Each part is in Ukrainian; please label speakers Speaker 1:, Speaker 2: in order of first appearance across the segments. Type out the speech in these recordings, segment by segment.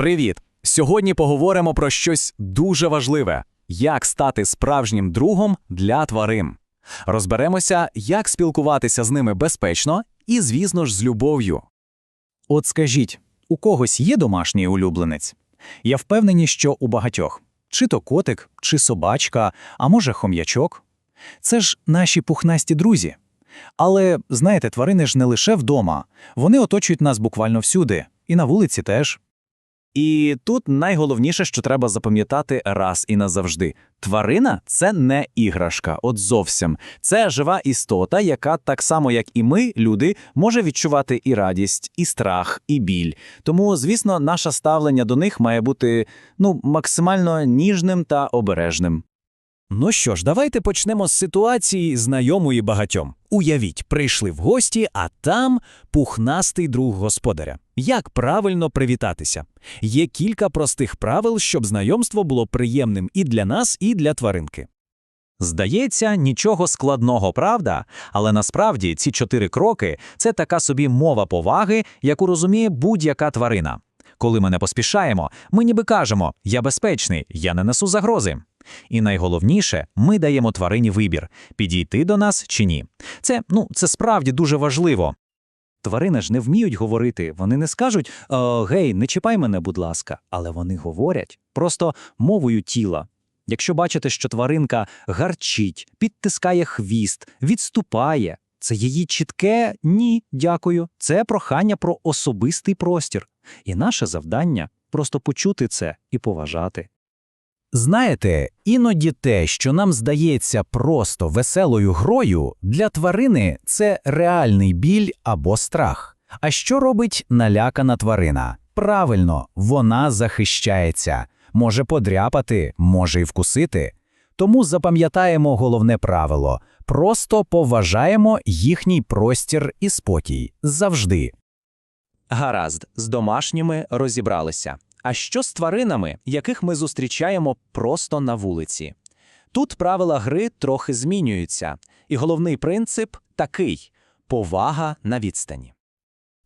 Speaker 1: Привіт! Сьогодні поговоримо про щось дуже важливе: як стати справжнім другом для тварин. Розберемося, як спілкуватися з ними безпечно і, звісно ж, з любов'ю.
Speaker 2: От скажіть, у когось є домашній улюбленець? Я впевнений, що у багатьох. Чи то котик, чи собачка, а може хом'ячок. Це ж наші пухнасті друзі. Але, знаєте, тварини ж не лише вдома. Вони оточують нас буквально всюди, і на вулиці теж.
Speaker 1: І тут найголовніше, що треба запам'ятати раз і назавжди: тварина це не іграшка, от зовсім. Це жива істота, яка так само, як і ми, люди, може відчувати і радість, і страх, і біль. Тому, звісно, наше ставлення до них має бути ну, максимально ніжним та обережним.
Speaker 3: Ну що ж, давайте почнемо з ситуації, знайомої багатьом. Уявіть, прийшли в гості, а там пухнастий друг господаря. Як правильно привітатися? Є кілька простих правил, щоб знайомство було приємним і для нас, і для тваринки.
Speaker 2: Здається, нічого складного, правда? Але насправді ці чотири кроки це така собі мова поваги, яку розуміє будь-яка тварина. Коли ми не поспішаємо, ми ніби кажемо Я безпечний, я не несу загрози. І найголовніше, ми даємо тварині вибір підійти до нас чи ні. Це ну, це справді дуже важливо. Тварини ж не вміють говорити, вони не скажуть гей, не чіпай мене, будь ласка, але вони говорять просто мовою тіла. Якщо бачите, що тваринка гарчить, підтискає хвіст, відступає, це її чітке ні, дякую. Це прохання про особистий простір. І наше завдання просто почути це і поважати.
Speaker 3: Знаєте, іноді те, що нам здається просто веселою грою, для тварини це реальний біль або страх. А що робить налякана тварина? Правильно, вона захищається, може подряпати, може й вкусити. Тому запам'ятаємо головне правило просто поважаємо їхній простір і спокій завжди.
Speaker 1: Гаразд, з домашніми розібралися. А що з тваринами, яких ми зустрічаємо просто на вулиці? Тут правила гри трохи змінюються, і головний принцип такий повага на відстані.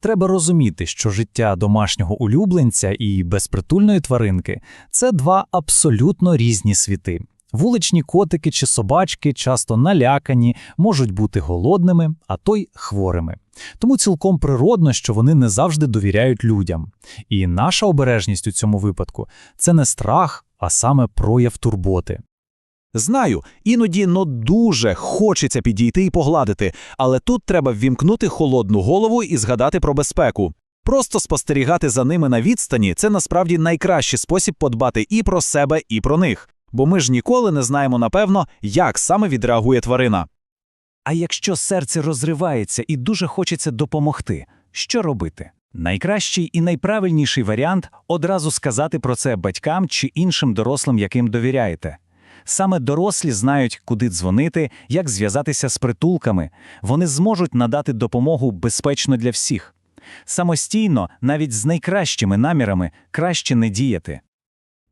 Speaker 2: Треба розуміти, що життя домашнього улюбленця і безпритульної тваринки це два абсолютно різні світи. Вуличні котики чи собачки часто налякані, можуть бути голодними, а то й хворими. Тому цілком природно, що вони не завжди довіряють людям. І наша обережність у цьому випадку це не страх, а саме прояв турботи.
Speaker 4: Знаю, іноді ну дуже хочеться підійти і погладити, але тут треба ввімкнути холодну голову і згадати про безпеку. Просто спостерігати за ними на відстані це насправді найкращий спосіб подбати і про себе, і про них, бо ми ж ніколи не знаємо напевно, як саме відреагує тварина.
Speaker 2: А якщо серце розривається і дуже хочеться допомогти, що робити? Найкращий і найправильніший варіант одразу сказати про це батькам чи іншим дорослим, яким довіряєте. Саме дорослі знають, куди дзвонити, як зв'язатися з притулками, вони зможуть надати допомогу безпечно для всіх. Самостійно, навіть з найкращими намірами, краще не діяти.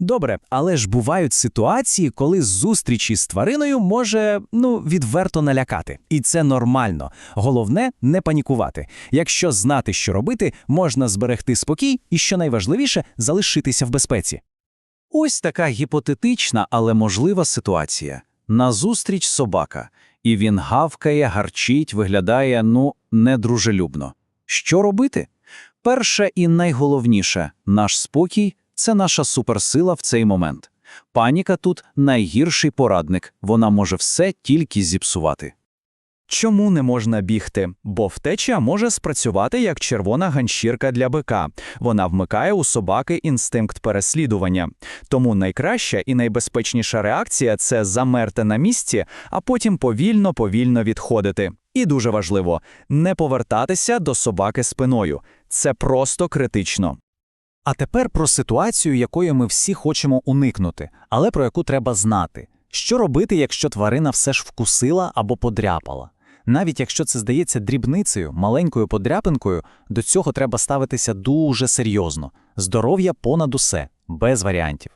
Speaker 3: Добре, але ж бувають ситуації, коли зустрічі з твариною може ну відверто налякати, і це нормально. Головне не панікувати. Якщо знати, що робити, можна зберегти спокій і, що найважливіше, залишитися в безпеці.
Speaker 4: Ось така гіпотетична, але можлива ситуація. Назустріч собака, і він гавкає, гарчить, виглядає ну недружелюбно. Що робити? Перше і найголовніше наш спокій це наша суперсила в цей момент. Паніка тут найгірший порадник, вона може все тільки зіпсувати.
Speaker 1: Чому не можна бігти? Бо втеча може спрацювати як червона ганчірка для бика. Вона вмикає у собаки інстинкт переслідування. Тому найкраща і найбезпечніша реакція це замерти на місці, а потім повільно повільно відходити. І дуже важливо не повертатися до собаки спиною. Це просто критично.
Speaker 2: А тепер про ситуацію, якої ми всі хочемо уникнути, але про яку треба знати. Що робити, якщо тварина все ж вкусила або подряпала? Навіть якщо це здається дрібницею, маленькою подряпинкою, до цього треба ставитися дуже серйозно. Здоров'я понад усе, без варіантів.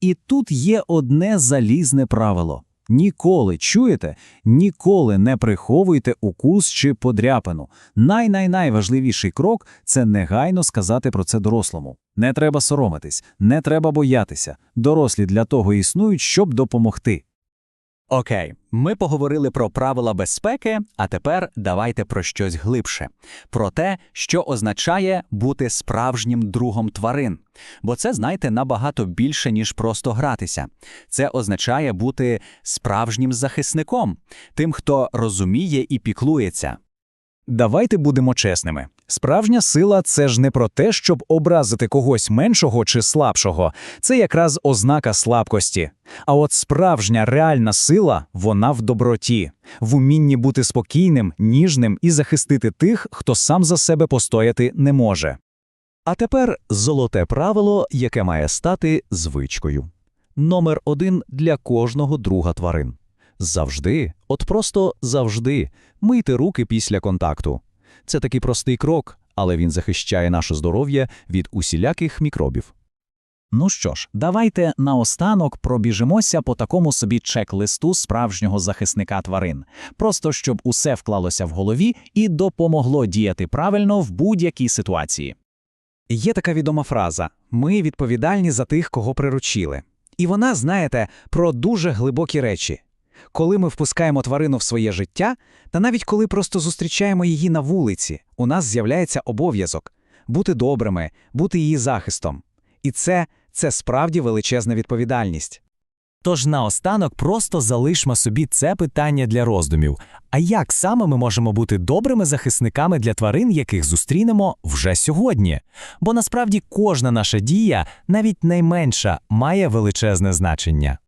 Speaker 2: І тут є одне залізне правило:
Speaker 3: Ніколи, чуєте? Ніколи не приховуйте укус чи подряпину. Най-най-найважливіший крок – це негайно сказати про це дорослому. Не треба соромитись, не треба боятися. Дорослі для того існують, щоб допомогти.
Speaker 1: Окей, ми поговорили про правила безпеки, а тепер давайте про щось глибше. Про те, що означає бути справжнім другом тварин. Бо це, знаєте, набагато більше, ніж просто гратися. Це означає бути справжнім захисником, тим, хто розуміє і піклується.
Speaker 3: Давайте будемо чесними. Справжня сила це ж не про те, щоб образити когось меншого чи слабшого. Це якраз ознака слабкості. А от справжня реальна сила вона в доброті, в умінні бути спокійним, ніжним і захистити тих, хто сам за себе постояти не може.
Speaker 1: А тепер золоте правило, яке має стати звичкою. Номер один для кожного друга тварин. Завжди, от просто завжди, мийте руки після контакту. Це такий простий крок, але він захищає наше здоров'я від усіляких мікробів.
Speaker 3: Ну що ж, давайте наостанок пробіжимося по такому собі чек-листу справжнього захисника тварин, просто щоб усе вклалося в голові і допомогло діяти правильно в будь-якій ситуації.
Speaker 2: Є така відома фраза: ми відповідальні за тих, кого приручили. І вона, знаєте, про дуже глибокі речі. Коли ми впускаємо тварину в своє життя, та навіть коли просто зустрічаємо її на вулиці, у нас з'являється обов'язок бути добрими, бути її захистом. І це, це справді величезна відповідальність.
Speaker 5: Тож наостанок просто залишмо собі це питання для роздумів. А як саме ми можемо бути добрими захисниками для тварин, яких зустрінемо вже сьогодні? Бо насправді кожна наша дія, навіть найменша, має величезне значення.